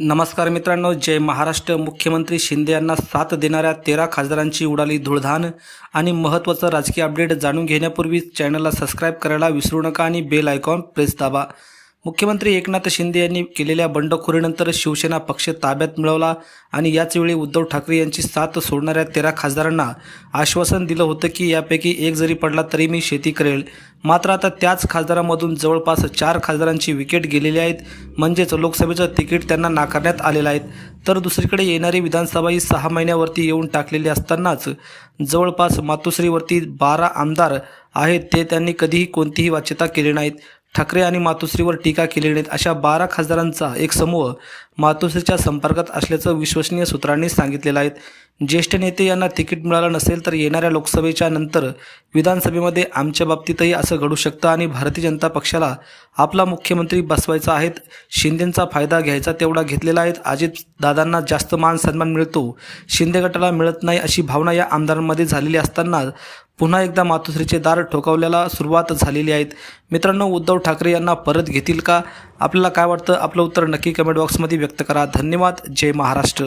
नमस्कार मित्रांनो जय महाराष्ट्र. मुख्यमंत्री शिंदे यांना साथ देणाऱ्या तेरा खासदारांची उडाली धुळधान आणि महत्त्वाचं राजकीय अपडेट जाणून घेण्यापूर्वी चॅनलला सबस्क्राईब करायला विसरू नका आणि बेल आयकॉन प्रेस दाबा. मुख्यमंत्री एकनाथ शिंदे यांनी केलेल्या बंडखोरीनंतर शिवसेना पक्ष ताब्यात मिळवला आणि याचवेळी उद्धव ठाकरे यांची साथ सोडणाऱ्या तेरा खासदारांना आश्वासन दिलं होतं की यापैकी एक जरी पडला तरी मी शेती करेल. मात्र आता त्याच खासदारांमधून जवळपास चार खासदारांची विकेट गेलेली आहेत. म्हणजेच लोकसभेचं तिकीट त्यांना नाकारण्यात आलेलं आहे. तर दुसरीकडे येणारी विधानसभा ही सहा महिन्यावरती येऊन टाकलेली असतानाच जवळपास मातोश्रीवरती बारा आमदार आहेत. ते त्यांनी कधीही कोणतीही वाच्यता केली नाहीत. ठाकरे आणि मातोश्रीवर टीका केली आहेत अशा बारा खासदारांचा एक समूह मातोश्रीच्या संपर्कात असल्याचं विश्वसनीय सूत्रांनी सांगितलेलं आहे. ज्येष्ठ नेते यांना तिकीट मिळालं नसेल तर येणाऱ्या लोकसभेच्या नंतर विधानसभेमध्ये आमच्या बाबतीतही असं घडू शकतं आणि भारतीय जनता पक्षाला आपला मुख्यमंत्री बसवायचा आहेत शिंदेंचा फायदा घ्यायचा तेवढा घेतलेला आहे. अजित दादांना जास्त मान सन्मान मिळतो. शिंदे गटाला मिळत नाही अशी भावना या आमदारांमध्ये झालेली असताना पुन्हा एकदा मातोश्रीचे दार ठोकावल्याला सुरुवात झालेली आहेत मित्रांनो उद्धव ठाकरे यांना परत घेतील का? आपल्याला काय वाटतं? आपलं उत्तर नक्की कमेंट बॉक्समध्ये व्यक्त करा. धन्यवाद. जय महाराष्ट्र.